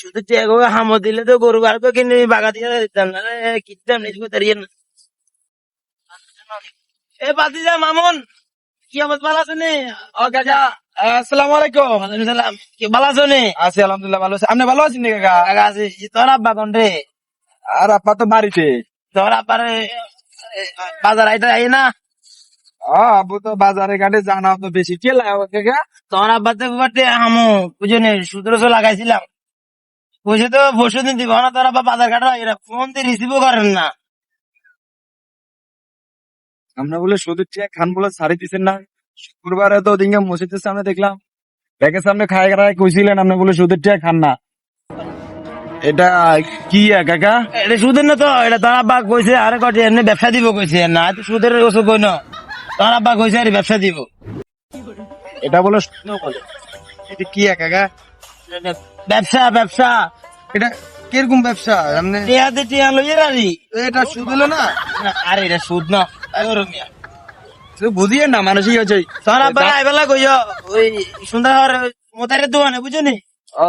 শুধু টেগো হামো দিলে তো গরু আর কিনে বাগা দিয়ে দিতাম না এ বাতিজা মামুন কি অবস্থা ভালো আছে ও কাকা আসসালামু আলাইকুম ওয়ালাইকুম সালাম কি ভালো আছো নি? আছি আলহামদুলিল্লাহ ভালো আছি। আপনি ভালো আছেন কাকা? আগা তোর আব্বা কোন রে? আর আপা তো বাড়িতে। তোর আব্বার বাজার আইতে আই না? আবু তো বাজারে ঘাটে জানা তো বেশি। কে লাগে কাকা? তোর আব্বা তো বাটে হামো বুঝনি লাগাইছিলাম। পয়সা তো পরশু দিন দিব না তোর আব্বা বাজার ঘাট এরা ফোন দিয়ে রিসিভও করেন না। আমরা বলে সুদের চেয়ে খান বলে ছাড়ি দিচ্ছেন না শুক্রবারে তো ওদিনকে মসজিদের সামনে দেখলাম ব্যাগের সামনে খায় খায় কইছিলেন আপনি বলে সুদের চেয়ে খান না। এটা কি কাকা? এটা সুদের না তো এটা তোর আব্বা কইছে আরে কটি এমনি ব্যবসা দিব কইছে না তো সুদের ওষুধ কই না তোর আব্বা কইছে আরে ব্যবসা দিব। এটা বলে সুদ বলে এটা কি কাকা? ব্যবসা ব্যবসা। এটা কীরকম ব্যবসা? আপনি টিয়াতে টিয়া লইয়ে রারি এটা সুদ হলো না? আরে এটা সুদ না। আরে তুই বুঝিয়ে না মানুষই হচ্ছে। তোর আবার আইবেলা কইও ওই সুন্দর মোতারে দোয়ানে বুঝুনি ও